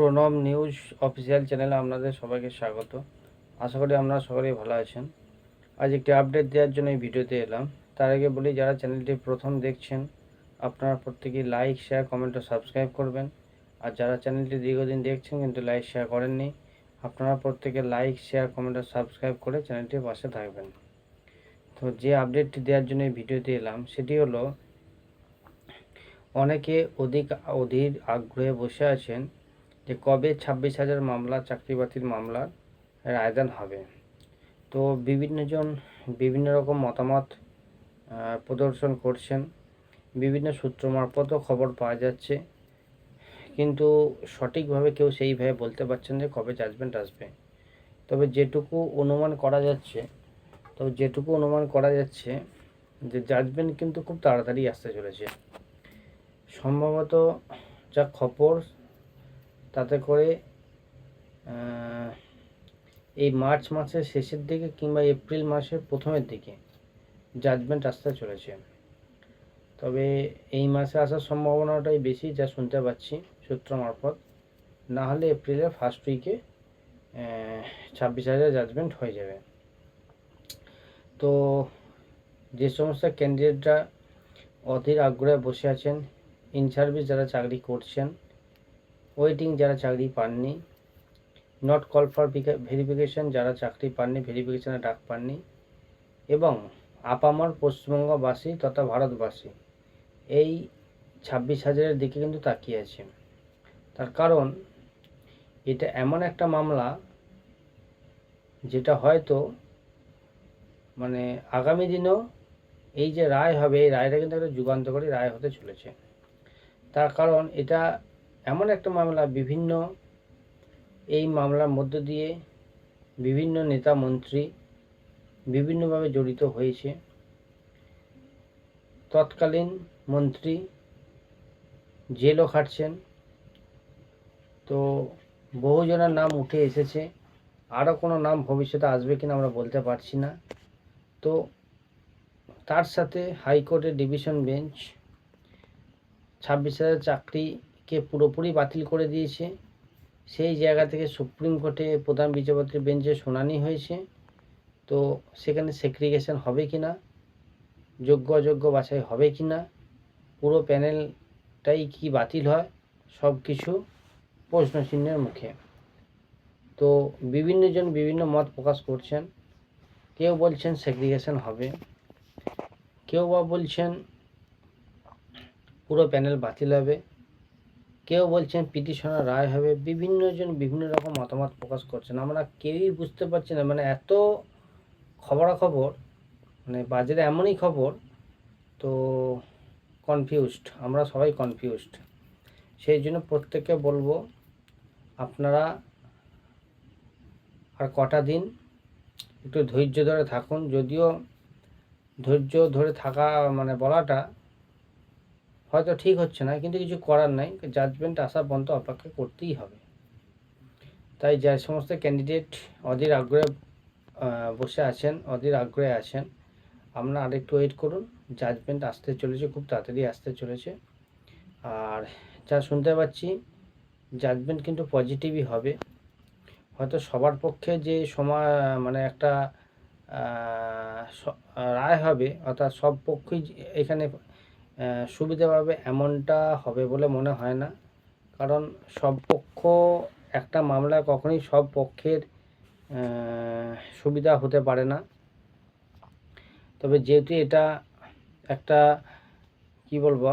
Pranab news official চ্যানেলে আপনাদের সবাইকে স্বাগত। আশা করি আপনারা সকলেই ভালো আছেন। আজ একটি আপডেট দেওয়ার জন্য এই ভিডিওতে এলাম। তার আগে বলি, যারা চ্যানেলটি প্রথম দেখছেন, আপনারা প্রত্যেকেই লাইক, শেয়ার, কমেন্ট ও সাবস্ক্রাইব করবেন। আর যারা চ্যানেলটি দীর্ঘদিন দেখছেন কিন্তু লাইক, শেয়ার করেননি, আপনারা প্রত্যেকে লাইক, শেয়ার, কমেন্ট ও সাবস্ক্রাইব করে চ্যানেলটির পাশে থাকবেন। তো যে আপডেটটি দেওয়ার জন্য এই ভিডিওতে এলাম, সেটি হলো, অনেকে অধিক, অধীর আগ্রহে বসে আছেন যে কবে ছাব্বিশ হাজার মামলা চাকরি বাতিল মামলার রায়দান হবে। তো বিভিন্নজন বিভিন্ন রকম মতামত প্রদর্শন করছেন। বিভিন্ন সূত্র মারফতও খবর পাওয়া যাচ্ছে। কিন্তু সঠিকভাবে কেউ সেইভাবে বলতে পারছেন যে কবে জাজমেন্ট আসবে। তবে যেটুকু অনুমান করা যাচ্ছে, তবে যেটুকু অনুমান করা যাচ্ছে যে জাজমেন্ট কিন্তু খুব তাড়াতাড়ি আসতে চলেছে। সম্ভবত যা খবর তাতে করে এই মার্চ মাসের শেষের দিকে কিংবা এপ্রিল মাসের প্রথমের দিকে জাজমেন্ট আসতে চলেছে। তবে এই মাসে আসার সম্ভাবনাটাই বেশি যা শুনতে পাচ্ছি সূত্র মারফত। না হলে এপ্রিলের ফার্স্ট উইকে ছাব্বিশ হাজার জাজমেন্ট হয়ে যাবে। তো যে সমস্ত ক্যান্ডিডেটরা অধীর আগ্রহে বসে আছেন ইন সার্ভিস যারা চাকরি করছেন ওয়েটিং যারা চাকরি পাননি নট কল ফর ভেরিফিকেশন যারা চাকরি পাননি ভেরিফিকেশনে ডাক পাননি, এবং আপামর পশ্চিমবঙ্গবাসী তথা ভারতবাসী এই ছাব্বিশ হাজারের দিকে কিন্তু তাকিয়ে আছে। তার কারণ, এটা এমন একটা মামলা যেটা হয়তো মানে আগামী দিনেও এই যে রায় হবে, এই রায়টা কিন্তু একটা যুগান্তকারী রায় হতে চলেছে। তার কারণ এটা এমন একটা মামলা, বিভিন্ন এই মামলার মধ্য দিয়ে বিভিন্ন নেতা মন্ত্রী বিভিন্নভাবে জড়িত হয়েছে। তৎকালীন মন্ত্রী জেলও খাটছেন। তো বহুজনের নাম উঠে এসেছে। আরও কোনো নাম ভবিষ্যতে আসবে কিনা আমরা বলতে পারছি না। তো তার সাথে হাইকোর্টের ডিভিশন বেঞ্চ ছাব্বিশ হাজার চাকরিকে পুরোপুরি বাতিল করে দিয়েছে, সেই জায়গা থেকে সুপ্রিম কোর্টে প্রধান বিচারপতির বেঞ্চে শুনানি হয়েছে। তো সেখানে সেগ্রিগেশন হবে কি না, যোগ্য অযোগ্য বাছাই হবে কি না, পুরো প্যানেলটাই কি বাতিল হয়, সব কিছু প্রশ্নচিহ্নের মুখে। তো বিভিন্নজন বিভিন্ন মত প্রকাশ করছেন, কেউ বলছেন সেগ্রিগেশন হবে, কেউ বা বলছেন পুরো প্যানেল বাতিল হবে। কেউ বলছেন পিটিশনের রায় হবে বিভিন্নজন বিভিন্ন রকম মতামত প্রকাশ করছেন। আমরা কেউই বুঝতে পারছি না মানে এত খবরাখবর মানে বাজারে এমনই খবর, তো কনফিউজড আমরা সবাই কনফিউজড সেই জন্য প্রত্যেককে বলব, আপনারা আর কটা দিন একটু ধৈর্য ধরে থাকুন। যদিও ধৈর্য ধরে থাকা মানে বলাটা হয়তো ঠিক হচ্ছে না, কিন্তু কিছু করার নাই। জাজমেন্ট আসা পর্যন্ত অপেক্ষা করতেই হবে। তাই যে সমস্ত ক্যান্ডিডেট অধীর আগ্রহে বসে আছেন, অধীর আগ্রহে আছেন আপনারা আরেকটু ওয়েট করুন। জাজমেন্ট আসতে চলেছে, খুব তাড়াতাড়ি আসতে চলেছে। আর যা শুনতে পাচ্ছি জাজমেন্ট কিন্তু পজিটিভই হবে। হয়তো সবার পক্ষে যে সময় মানে একটা রায় হবে, অর্থাৎ সব পক্ষই এখানে সুবিধা পাবে এমনটা হবে বলে মনে হয় না। কারণ সব পক্ষ, একটা মামলায় কখনোই সব পক্ষের সুবিধা হতে পারে না। তবে যেহেতু এটা একটা, কি বলব,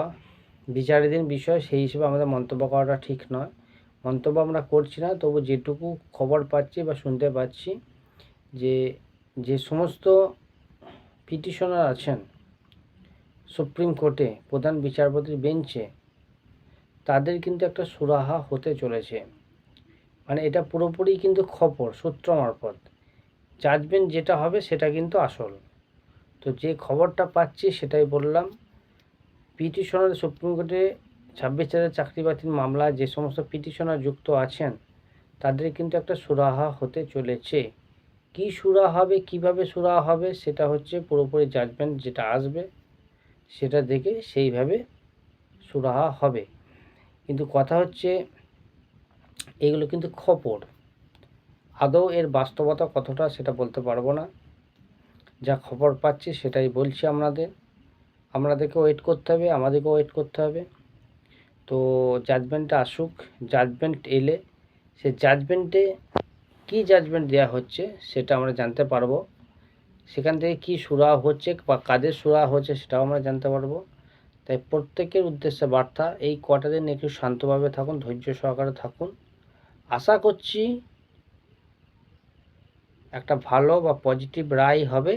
বিচারাধীন বিষয়, সেই হিসেবে আমাদের মন্তব্য করাটা ঠিক নয়। মন্তব্য আমরা করছি না, তবু যেটুকু খবর পাচ্ছি বা শুনতে পাচ্ছি যে যে সমস্ত পিটিশনার আছেন সুপ্রিম কোর্টে প্রধান বিচারপতির বেঞ্চে, তাদের কিন্তু একটা সুরাহা হতে চলেছে। মানে এটা পুরোপুরি কিন্তু খবর, সূত্র মারফত। জাজমেন্ট যেটা হবে সেটা কিন্তু আসল। তো যে খবরটা পাচ্ছি সেটাই বললাম। পিটিশনার সুপ্রিম কোর্টে ছাব্বিশ হাজার চাকরি বাতিল মামলা, যে সমস্ত পিটিশনার যুক্ত আছেন, তাদের কিন্তু একটা সুরাহা হতে চলেছে। কি সুরা হবে, কীভাবে সুরা হবে, সেটা হচ্ছে পুরোপুরি জাজমেন্ট যেটা আসবে। সেটা দেখে সেইভাবে সুরাহা হবে। কিন্তু কথা হচ্ছে, এগুলো কিন্তু খবর আদৌ এর বাস্তবতা কতটা সেটা বলতে পারব না। যা খবর পাচ্ছি সেটাই বলছি আপনাদের। আপনাদেরকে ওয়েট করতে হবে, আমাদেরকেও ওয়েট করতে হবে। তো জাজমেন্টটা আসুক জাজমেন্ট এলে, সে জাজমেন্টে কী জাজমেন্ট দেওয়া হচ্ছে সেটা আমরা জানতে পারব। সেখান থেকে কী সুরা হচ্ছে বা কাদের সুরা হচ্ছে সেটাও আমরা জানতে পারব। তাই প্রত্যেকের উদ্দেশ্যে বার্তা, এই কটা দিন একটু শান্তভাবে থাকুন, ধৈর্য সহকারে থাকুন। আশা করছি একটা ভালো বা পজিটিভ রায় হবে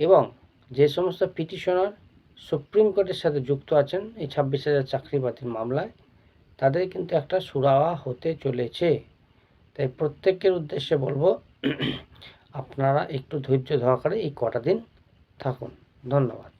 এবং যে সমস্ত পিটিশনার সুপ্রিম কোর্টের সাথে যুক্ত আছেন, এই ছাব্বিশ হাজার চাকরি বাতিল মামলায়, তাদের কিন্তু একটা সুরাহা হতে চলেছে। তাই প্রত্যেকের উদ্দেশ্যে বলব আপনারা একটু ধৈর্য সহকারে এই কটা দিন থাকুন। ধন্যবাদ।